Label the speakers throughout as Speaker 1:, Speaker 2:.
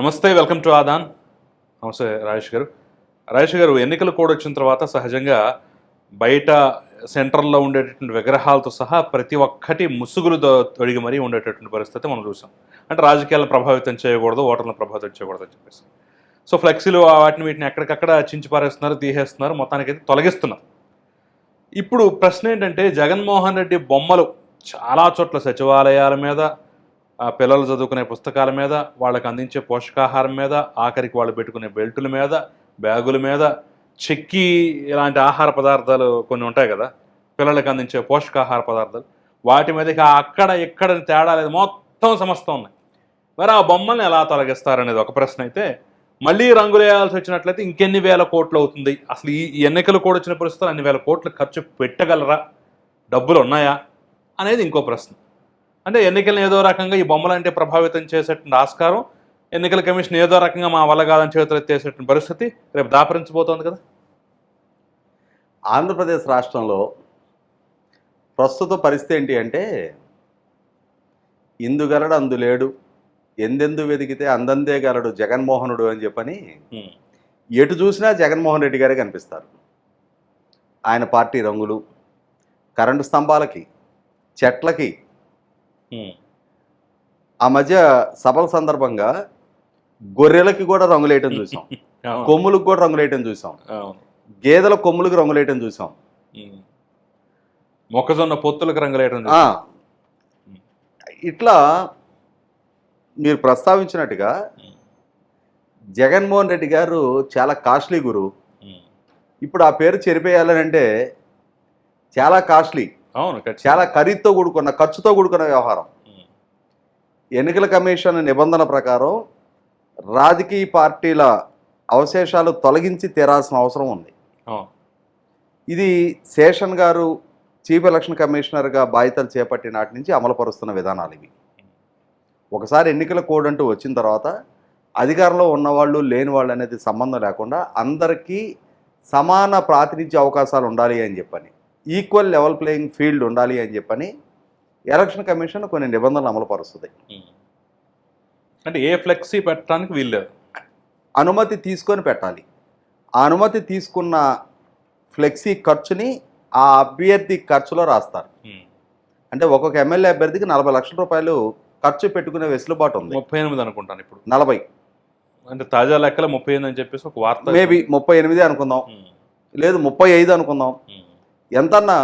Speaker 1: నమస్తే welcome to Aadan. నమస్తే రాజేష్ గారు. రాజేష్ గారు ఎన్నికలు కూడా వచ్చిన తర్వాత సహజంగా బయట సెంటర్లో ఉండేటటువంటి విగ్రహాలతో సహా ప్రతి ఒక్కటి ముసుగులు తో- తొడిగి మరీ ఉండేటటువంటి పరిస్థితి మనం చూసాం. అంటే రాజకీయాలను ప్రభావితం చేయకూడదు ఓటర్లను ప్రభావితం చేయకూడదు అని చెప్పేసి. సో ఫ్లెక్సీలు వాటిని వీటిని ఎక్కడికక్కడ చించి పారేస్తున్నారు తీసేస్తున్నారు మొత్తానికి అయితే తొలగిస్తున్నారు. ఇప్పుడు ప్రశ్న ఏంటంటే జగన్మోహన్ రెడ్డి బొమ్మలు చాలా చోట్ల సచివాలయాల మీద పిల్లలు చదువుకునే పుస్తకాల మీద వాళ్ళకి అందించే పోషకాహారం మీద ఆఖరికి వాళ్ళు పెట్టుకునే బెల్టుల మీద బ్యాగుల మీద చెక్కి ఇలాంటి ఆహార పదార్థాలు కొన్ని ఉంటాయి కదా పిల్లలకు అందించే పోషకాహార పదార్థాలు. వాటి మీద ఇక అక్కడ ఇక్కడ తేడా లేదు మొత్తం సమస్త ఉన్నాయి. మరి ఆ బొమ్మల్ని ఎలా తొలగిస్తారనేది ఒక ప్రశ్న అయితే మళ్ళీ రంగులు వేయాల్సి వచ్చినట్లయితే ఇంకెన్ని వేల కోట్లు అవుతుంది? అసలు ఈ ఈ ఎన్నికలు కూడా వచ్చిన పరిస్థితులు అన్ని వేల కోట్లు ఖర్చు పెట్టగలరా? డబ్బులు ఉన్నాయా? అనేది ఇంకో ప్రశ్న. అంటే ఎన్నికలను ఏదో రకంగా ఈ బొమ్మలు అంటే ప్రభావితం చేసేటువంటి ఆస్కారం ఎన్నికల కమిషన్ ఏదో రకంగా మా వల్ల కాదని చేతులు ఎత్తేసేటువంటి పరిస్థితి రేపు దాపరించబోతోంది కదా?
Speaker 2: ఆంధ్రప్రదేశ్ రాష్ట్రంలో ప్రస్తుత పరిస్థితి ఏంటి అంటే ఇందుగలడు అందులేడు ఎందెందు వెతికితే అందందే గలడు జగన్మోహనుడు అని చెప్పని ఎటు చూసినా జగన్మోహన్ రెడ్డి గారే కనిపిస్తారు. ఆయన పార్టీ రంగులు కరెంటు స్తంభాలకి చెట్లకి ఆ మధ్య సభల సందర్భంగా గొర్రెలకి కూడా రంగులేయటం చూసాం. కొమ్ములకు కూడా రంగులేయటం చూసాం. గేదెల కొమ్ములకు రంగులేయటం చూసాం.
Speaker 1: మొక్కజొన్న పొత్తులకు రంగులేయడం
Speaker 2: ఆ, ఇట్లా మీరు ప్రస్తావించినట్టుగా జగన్మోహన్ రెడ్డి గారు చాలా కాస్ట్లీ గురు ఇప్పుడు ఆ పేరు చెరిపేయాలని అంటే చాలా కాస్ట్లీ.
Speaker 1: అవును.
Speaker 2: చాలా ఖరీదుతో కూడుకున్న ఖర్చుతో కూడుకున్న వ్యవహారం. ఎన్నికల కమిషన్ నిబంధన ప్రకారం రాజకీయ పార్టీల అవశేషాలు తొలగించి తీరాల్సిన అవసరం ఉంది. ఇది శేషన్ గారు చీఫ్ ఎలక్షన్ కమిషనర్గా బాధ్యతలు చేపట్టిన నాటి నుంచి అమలుపరుస్తున్న విధానాలు ఇవి. ఒకసారి ఎన్నికల కోడ్ అంటూ వచ్చిన తర్వాత అధికారంలో ఉన్నవాళ్ళు లేని వాళ్ళు అనేది సంబంధం లేకుండా అందరికీ సమాన ప్రాతినిధ్య అవకాశాలు ఉండాలి అని చెప్పని. ఈక్వల్ లెవెల్ ప్లేయింగ్ ఫీల్డ్ ఉండాలి అని చెప్పని ఎలక్షన్ కమిషన్ కొన్ని నిబంధనలు అమలుపరుస్తుంది.
Speaker 1: అంటే ఏ ఫ్లెక్సీ పెట్టడానికి వీల్లేదు.
Speaker 2: అనుమతి తీసుకొని పెట్టాలి. ఆ అనుమతి తీసుకున్న ఫ్లెక్సీ ఖర్చుని ఆ అభ్యర్థి ఖర్చులో రాస్తారు. అంటే ఒక్కొక్క ఎమ్మెల్యే అభ్యర్థికి నలభై లక్షల రూపాయలు ఖర్చు పెట్టుకునే వెసులుబాటు ఉంది.
Speaker 1: ముప్పై ఎనిమిది అనుకుంటాను ఇప్పుడు.
Speaker 2: నలభై.
Speaker 1: అంటే తాజా లెక్కల ముప్పై ఎనిమిది అని చెప్పేసి ఒక వార్త
Speaker 2: మేబీ ముప్పై ఎనిమిది అనుకుందాం. లేదు ముప్పై ఐదు అనుకుందాం. ఎంతన్నా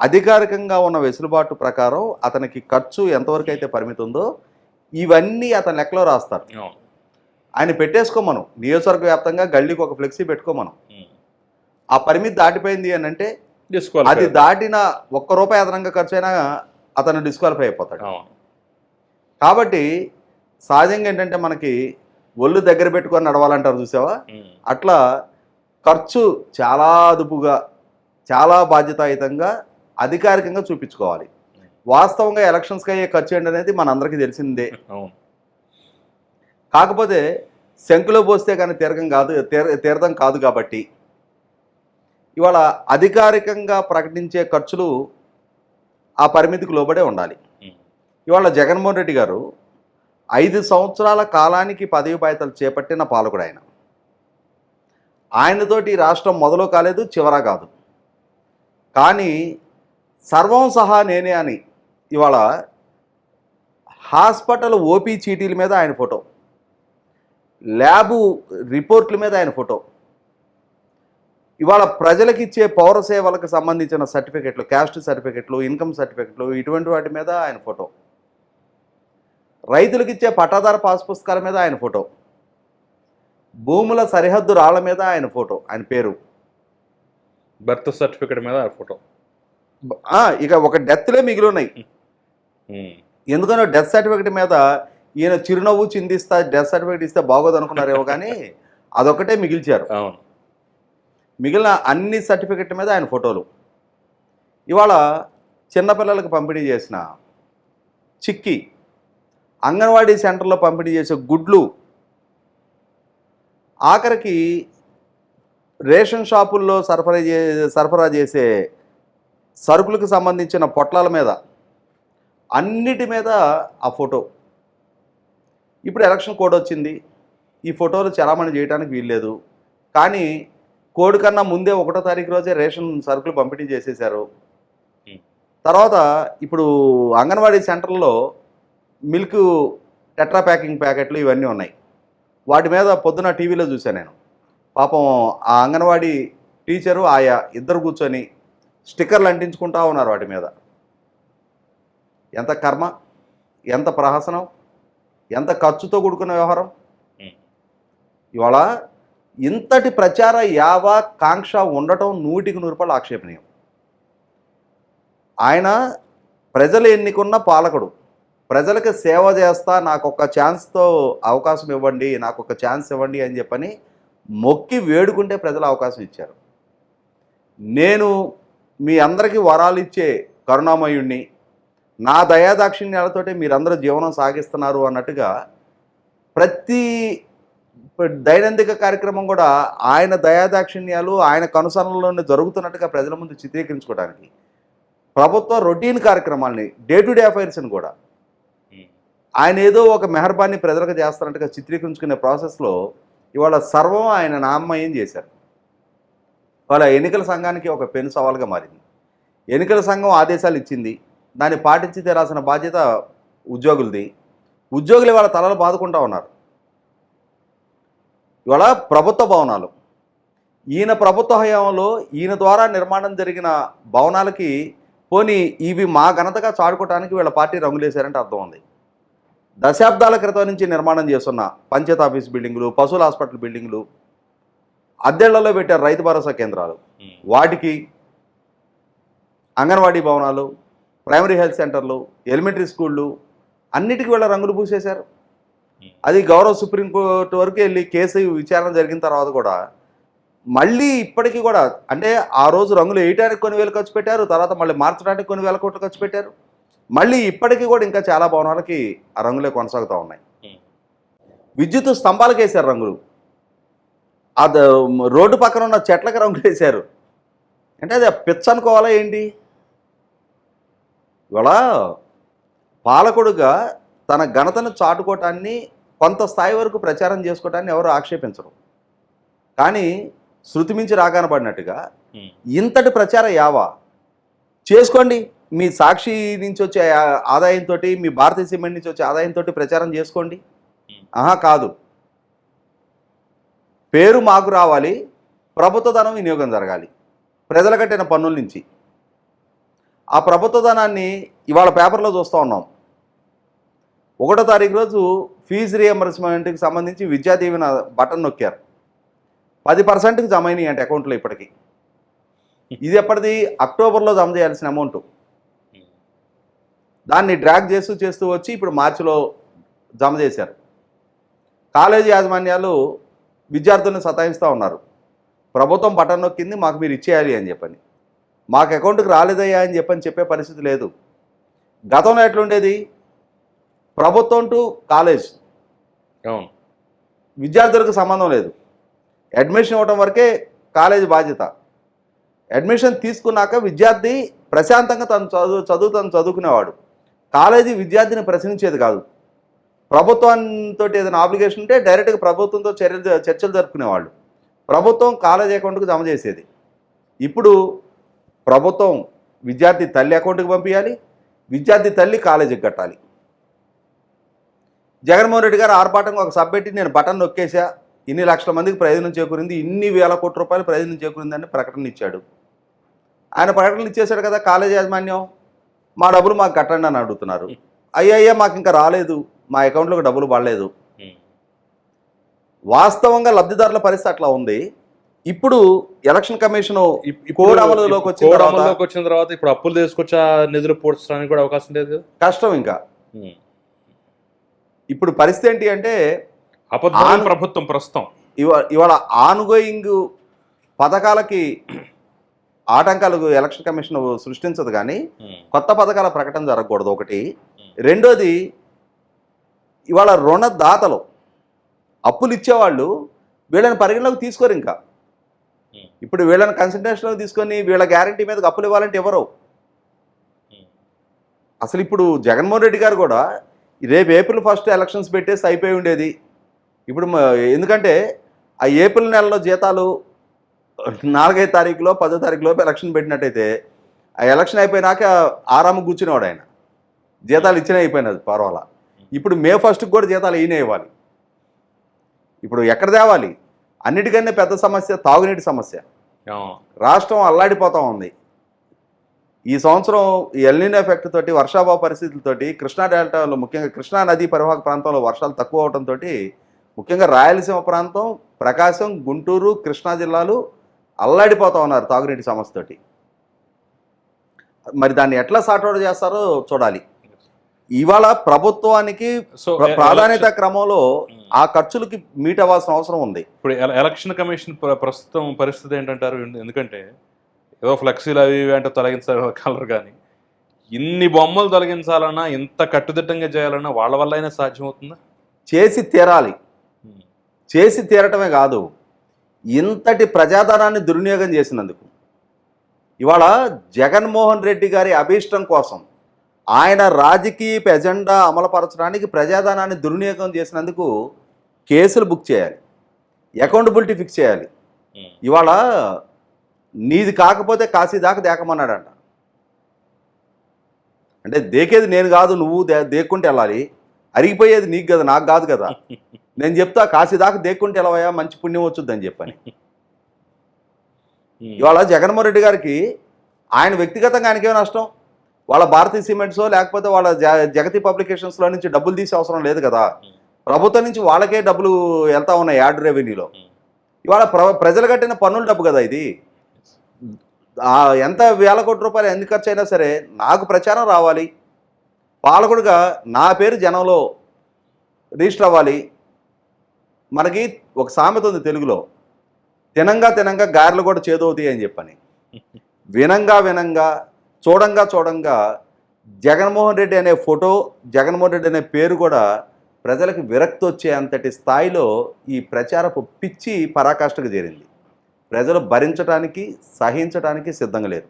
Speaker 2: అధికారికంగా ఉన్న వెసులుబాటు ప్రకారం అతనికి ఖర్చు ఎంతవరకు అయితే పరిమితి ఉందో ఇవన్నీ అతని లెక్కలో రాస్తారు. ఆయన పెట్టేసుకోమను. నియోజకవర్గ వ్యాప్తంగా గల్లీకి ఒక ఫ్లెక్సీ పెట్టుకోమను. ఆ పరిమితి దాటిపోయింది అని అంటే అది దాటిన ఒక్క రూపాయి అదనంగా ఖర్చు అయినా అతను డిస్క్వాలిఫై అయిపోతాడు. కాబట్టి సహజంగా ఏంటంటే మనకి ఒళ్ళు దగ్గర పెట్టుకొని నడవాలంటారు చూసావా? అట్లా ఖర్చు చాలా అదుపుగా చాలా బాధ్యతాయుతంగా అధికారికంగా చూపించుకోవాలి. వాస్తవంగా ఎలక్షన్స్కి అయ్యే ఖర్చు ఏంటి అనేది మనందరికీ తెలిసిందే. కాకపోతే శంకులో పోస్తే కానీ తీరకం కాదు తీర తీరదం కాదు కాబట్టి. ఇవాళ అధికారికంగా ప్రకటించే ఖర్చులు ఆ పరిమితికి లోబడే ఉండాలి. ఇవాళ జగన్మోహన్ రెడ్డి గారు ఐదు సంవత్సరాల కాలానికి పదవి బాధ్యతలు చేపట్టిన పాలకుడు ఆయన. ఆయనతోటి ఈ రాష్ట్రం మొదలు కాలేదు చివర కాదు. కానీ సర్వం సహా నేనే అని ఇవాళ హాస్పిటల్ ఓపీ చీటీల మీద ఆయన ఫోటో ల్యాబు రిపోర్ట్ల మీద ఆయన ఫోటో. ఇవాళ ప్రజలకు ఇచ్చే పౌర సేవలకు సంబంధించిన సర్టిఫికెట్లు క్యాస్ట్ సర్టిఫికెట్లు ఇన్కమ్ సర్టిఫికెట్లు ఇటువంటి వాటి మీద ఆయన ఫోటో. రైతులకు ఇచ్చే పట్టాదార పాస్ పుస్తకాల మీద ఆయన ఫోటో. భూముల సరిహద్దు రాళ్ళ మీద ఆయన ఫోటో ఆయన పేరు.
Speaker 1: బర్త్ సర్టిఫికేట్ మీద ఫోటో.
Speaker 2: ఇక ఒక డెత్లే మిగిలి ఉన్నాయి
Speaker 1: ఉమ్,
Speaker 2: ఎందుకనో డెత్ సర్టిఫికెట్ మీద ఈయన చిరునవ్వు చిందిస్తా డెత్ సర్టిఫికెట్ ఇస్తే బాగోదు అనుకున్నారేమో కానీ అదొకటే మిగిల్చారు.
Speaker 1: అవును.
Speaker 2: మిగిలిన అన్ని సర్టిఫికెట్ మీద ఆయన ఫోటోలు. ఇవాళ చిన్నపిల్లలకు పంపిణీ చేసిన చిక్కి అంగన్వాడీ సెంటర్లో పంపిణీ చేసే గుడ్లు ఆఖరికి రేషన్ షాపుల్లో సరఫరా చే సరఫరా చేసే సరుకులకు సంబంధించిన పొట్లాల మీద అన్నిటి మీద ఆ ఫోటో. ఇప్పుడు ఎలక్షన్ కోడ్ వచ్చింది. ఈ ఫోటోలు చలామణి చేయడానికి వీల్లేదు. కానీ కోడ్ కన్నా ముందే ఒకటో తారీఖు రోజే రేషన్ సరుకులు పంపిణీ చేసేశారు. తర్వాత ఇప్పుడు అంగన్వాడీ సెంటర్లో మిల్క్ టెట్రా ప్యాకింగ్ ప్యాకెట్లు ఇవన్నీ ఉన్నాయి. వాటి మీద పొద్దున టీవీలో చూశాను నేను. పాపం ఆ అంగన్వాడీ టీచరు ఆయా ఇద్దరు కూర్చొని స్టిక్కర్లు అంటించుకుంటా ఉన్నారు వాటి మీద. ఎంత కర్మ ఎంత ప్రహసనం ఎంత ఖర్చుతో కూడుకున్న వ్యవహారం. ఇవాళ ఇంతటి ప్రచార యావ కాంక్ష ఉండటం నూటికి నూరు రూపాయలు ఆక్షేపణీయం. ఆయన ప్రజలు ఎన్నుకున్న పాలకుడు ప్రజలకు సేవ చేస్తా నాకు ఒక ఛాన్స్తో అవకాశం ఇవ్వండి నాకు ఒక ఛాన్స్ ఇవ్వండి అని చెప్పని మొక్కి వేడుకుంటే ప్రజలు అవకాశం ఇచ్చారు నేను మీ అందరికీ వరాలు ఇచ్చే కరుణామయుణ్ణి నా దయాదాక్షిణ్యాలతోటే మీరందరూ జీవనం సాగిస్తున్నారు అన్నట్టుగా ప్రతి దైనందిక కార్యక్రమం కూడా ఆయన దయాదాక్షిణ్యాలు ఆయన కనుసరణలోనే జరుగుతున్నట్టుగా ప్రజల ముందు చిత్రీకరించుకోవడానికి ప్రభుత్వ రొటీన్ కార్యక్రమాల్ని డే టు డే అఫైర్స్ని కూడా. ఆయన ఏదో ఒక మెహర్బాన్ని ప్రజలకు చేస్తున్నట్టుగా చిత్రీకరించుకునే ప్రాసెస్లో ఇవాళ సర్వం ఆయన నామయం చేశారు. వాళ్ళ ఎన్నికల సంఘానికి ఒక పెను సవాల్గా మారింది. ఎన్నికల సంఘం ఆదేశాలు ఇచ్చింది. దాన్ని పాటించి తీరాల్సిన బాధ్యత ఉద్యోగులది. ఉద్యోగులు ఇవాళ తలలు బాదుకుంటా ఉన్నారు. ఇవాళ ప్రభుత్వ భవనాలు. ఈయన ప్రభుత్వ హయాంలో ఈయన ద్వారా నిర్మాణం జరిగిన భవనాలకి పోనీ ఇవి మా ఘనతగా చాడుకోవడానికి వీళ్ళ పార్టీ రంగులేశారంటే అర్థం ఉంది. దశాబ్దాల క్రితం నుంచి నిర్మాణం చేస్తున్న పంచాయత్ ఆఫీస్ బిల్డింగులు పశువుల హాస్పిటల్ బిల్డింగులు అద్దెళ్ళలో పెట్టారు రైతు భరోసా కేంద్రాలు. వాటికి అంగన్వాడీ భవనాలు ప్రైమరీ హెల్త్ సెంటర్లు ఎలిమెంటరీ స్కూళ్ళు అన్నిటికీ వీళ్ళ రంగులు పూసేశారు. అది గౌరవ సుప్రీంకోర్టు వరకు వెళ్ళి కేసు విచారణ జరిగిన తర్వాత కూడా మళ్ళీ ఇప్పటికీ కూడా అంటే ఆ రోజు రంగులు వేయడానికి కొన్ని వేలు ఖర్చు పెట్టారు తర్వాత మళ్ళీ మార్చడానికి కొన్ని వేల కోట్లు ఖర్చు పెట్టారు. మళ్ళీ ఇప్పటికీ కూడా ఇంకా చాలా భవనాలకి ఆ రంగులే కొనసాగుతూ ఉన్నాయి. విద్యుత్ స్తంభాలకు వేశారు రంగులు. అది రోడ్డు పక్కన ఉన్న చెట్లకు రంగులు వేశారు. అంటే అది పిచ్చ అనుకోవాలా ఏంటి? ఇవాళ పాలకుడుగా తన ఘనతను చాటుకోవటాన్ని కొంత స్థాయి వరకు ప్రచారం చేసుకోవటాన్ని ఎవరు ఆక్షేపించరు. కానీ శృతి మించి రాగానబడినట్టుగా. ఇంతటి ప్రచార యావా చేసుకోండి. మీ సాక్షి నుంచి వచ్చే ఆదాయంతో మీ భారతీయ సిమెంట్ నుంచి వచ్చే ఆదాయంతో ప్రచారం చేసుకోండి. ఆహా కాదు. పేరు మాకు రావాలి ప్రభుత్వ ధనం వినియోగం జరగాలి. ప్రజల కట్టిన పన్నుల నుంచి. ఆ ప్రభుత్వ ధనాన్ని ఇవాళ పేపర్లో చూస్తూ ఉన్నాం. ఒకటో తారీఖు రోజు ఫీజు రియంబర్స్మెంట్కి సంబంధించి విద్యా దీవెన బటన్ నొక్కారు. పది పర్సెంట్కి జమ అయినాయి అంటే అకౌంట్లో ఇప్పటికి. ఇది ఎప్పటిది? అక్టోబర్లో జమ చేయాల్సిన అమౌంట్. దాన్ని డ్రాగ్ చేస్తూ చేస్తూ వచ్చి ఇప్పుడు మార్చిలో జమ చేశారు. కాలేజీ యాజమాన్యాలు విద్యార్థులను సతాయిస్తూ ఉన్నారు. ప్రభుత్వం బటన్ నొక్కింది మాకు మీరు ఇచ్చేయాలి అని చెప్పని. మాకు అకౌంట్కి రాలేదయ్యా అని చెప్పని చెప్పే పరిస్థితి లేదు. గతంలో ఎట్లుండేది? ప్రభుత్వం టు కాలేజ్.
Speaker 1: అవును.
Speaker 2: విద్యార్థులకు సంబంధం లేదు. అడ్మిషన్ ఇవ్వడం వరకే కాలేజీ బాధ్యత. అడ్మిషన్ తీసుకున్నాక విద్యార్థి ప్రశాంతంగా తను చదువు చదువు తను చదువుకునేవాడు. కాలేజీ విద్యార్థిని ప్రశ్నించేది కాదు. ప్రభుత్వంతో ఏదైనా ఆబ్లిగేషన్ ఉంటే డైరెక్ట్గా ప్రభుత్వంతో చర్యలు చర్చలు జరుపుకునేవాళ్ళు. ప్రభుత్వం కాలేజీ అకౌంట్కి జమ చేసేది. ఇప్పుడు ప్రభుత్వం విద్యార్థి తల్లి అకౌంట్కి పంపించాలి విద్యార్థి తల్లి కాలేజీకి కట్టాలి. జగన్మోహన్ రెడ్డి గారు ఆర్భాటంగా ఒక సబ్ పెట్టి నేను బటన్ నొక్కేసా ఇన్ని లక్షల మందికి ప్రయోజనం చేకూరింది ఇన్ని వేల కోట్ల రూపాయలు ప్రయోజనం చేకూరిందని ప్రకటన ఇచ్చాడు. ఆయన ప్రకటనలు ఇచ్చేశాడు కదా కాలేజ్ యాజమాన్యం. మా డబ్బులు మాకు కట్టండి అని అడుగుతున్నారు. అయ్యయ్యా మాకు ఇంకా రాలేదు. మా అకౌంట్లోకి డబ్బులు పడలేదు. వాస్తవంగా లబ్ధిదారుల పరిస్థితి అట్లా ఉంది. ఇప్పుడు ఎలక్షన్ కమిషన్ కోడ్ అమలులోకి వచ్చిన
Speaker 1: అమలులోకి వచ్చిన తర్వాత ఇప్పుడు అప్పులు తీసుకొచ్చి నిధులు పూడ్చడానికి కూడా అవకాశం లేదు
Speaker 2: కష్టం ఇంకా. ఇప్పుడు పరిస్థితి ఏంటి అంటే
Speaker 1: ప్రభుత్వం ప్రస్తుతం.
Speaker 2: ఇవా ఇవాళ ఆన్గోయింగ్ పథకాలకి ఆటంకాలు ఎలక్షన్ కమిషన్ సృష్టించదు కానీ
Speaker 1: ఉమ్.
Speaker 2: కొత్త పథకాల ప్రకటన జరగకూడదు ఒకటి రెండోది ఇవాళ రుణదాతలు అప్పులు ఇచ్చేవాళ్ళు వీళ్ళని పరిగణలోకి తీసుకోరు ఇంకా
Speaker 1: ఉమ్.
Speaker 2: ఇప్పుడు వీళ్ళని కన్సల్టేషన్లోకి తీసుకొని వీళ్ళ గ్యారంటీ మీదకి అప్పులు ఇవ్వాలంటే ఎవరు. అసలు ఇప్పుడు జగన్మోహన్ రెడ్డి గారు కూడా రేపు ఏప్రిల్ ఫస్ట్ ఎలక్షన్స్ పెట్టేసి అయిపోయి ఉండేది ఇప్పుడు ఎందుకంటే ఆ ఏప్రిల్ నెలలో జీతాలు నాలుగైదు తారీఖులో పదో తారీఖు లోపు ఎలక్షన్ పెట్టినట్టయితే ఆ ఎలక్షన్ అయిపోయినాక ఆరాము కూర్చునేవాడు ఆయన. జీతాలు ఇచ్చినా అయిపోయినది పర్వాలా. ఇప్పుడు మే ఫస్ట్కి కూడా జీతాలు ఈయన ఇవ్వాలి. ఇప్పుడు ఎక్కడ తేవాలి? అన్నిటికన్నా పెద్ద సమస్య తాగునీటి సమస్య. రాష్ట్రం అల్లాడిపోతూ ఉంది. ఈ సంవత్సరం ఈ ఎల్నిన్ ఎఫెక్ట్ తోటి వర్షాభావ పరిస్థితులతోటి కృష్ణా డెల్టాలో ముఖ్యంగా కృష్ణా నదీ పరివాహక ప్రాంతంలో వర్షాలు తక్కువ అవడంతో ముఖ్యంగా రాయలసీమ ప్రాంతం ప్రకాశం గుంటూరు కృష్ణా జిల్లాలు అల్లాడిపోతూ ఉన్నారు తాగునీటి సమస్యతోటి మరి దాన్ని ఎట్లా సార్ట్అవుట్ చేస్తారో చూడాలి. ఇవాళ ప్రభుత్వానికి
Speaker 1: ఎ-
Speaker 2: ప్రాధాన్యత క్రమంలో ఆ ఖర్చులకి మీట్ అవ్వాల్సిన అవసరం ఉంది.
Speaker 1: ఇప్పుడు ఎల- ఎలక్షన్ కమిషన్ ప్ర- ప్రస్తుతం పరిస్థితి ఏంటంటారు? ఎందు- ఎందుకంటే ఏదో ఫ్లెక్సీలు అవి ఇవి అంటే తొలగించగలరు కానీ ఇన్ని బొమ్మలు తొలగించాలన్నా ఇంత కట్టుదిట్టంగా చేయాలన్నా వాళ్ళ వల్ల అయినా సాధ్యమవుతుందా?
Speaker 2: చేసి తీరాలి. చేసి తీరటమే కాదు. ఇంతటి ప్రజాధనాన్ని దుర్వినియోగం చేసినందుకు ఇవాళ జగన్మోహన్ రెడ్డి గారి అభీష్టం కోసం ఆయన రాజకీయ ఎజెండా అమలుపరచడానికి ప్రజాధనాన్ని దుర్వినియోగం చేసినందుకు కేసులు బుక్ చేయాలి అకౌంటబిలిటీ ఫిక్స్ చేయాలి. ఇవాళ నీది కాకపోతే కాశీ దాకా దేకమన్నాడంట. అంటే దేకేది నేను కాదు నువ్వు దే దేక్కుంటే వెళ్ళాలి. అరిగిపోయేది నీకు కదా నాకు కాదు కదా. నేను చెప్తా కాశీ దాకా దేక్కుంటే వెళ్ళవయ్యా మంచి పుణ్యం వచ్చుద్దని చెప్పని. ఇవాళ జగన్మోహన్ రెడ్డి గారికి ఆయన వ్యక్తిగతంగా ఆయనకేం నష్టం? వాళ్ళ భారతీయ సిమెంట్సో లేకపోతే వాళ్ళ జ- జగతి పబ్లికేషన్స్లో నుంచి డబ్బులు తీసే అవసరం లేదు కదా. ప్రభుత్వం నుంచి వాళ్ళకే డబ్బులు వెళ్తా ఉన్నాయి యాడ్ రెవెన్యూలో. ఇవాళ ప్ర ప్రజలు కట్టిన పన్నుల డబ్బు కదా ఇది. ఎంత వేల కోట్ల రూపాయలు ఎన్ని ఖర్చు అయినా సరే నాకు ప్రచారం రావాలి. పాలకుడుగా నా పేరు జనంలో రిజిస్టర్ అవ్వాలి. మనకి ఒక సామెత ఉంది తెలుగులో తినంగా తినంగా గారెలు కూడా చేదవుతాయి అని చెప్పని. వినంగా వినంగా చూడంగా చూడంగా జగన్మోహన్ రెడ్డి అనే ఫోటో జగన్మోహన్ రెడ్డి అనే పేరు కూడా ప్రజలకు విరక్తి వచ్చే అంతటి స్థాయిలో ఈ ప్రచారపు పిచ్చి పరాకాష్ఠకు చేరింది. ప్రజలు భరించడానికి సహించడానికి సిద్ధంగా లేరు.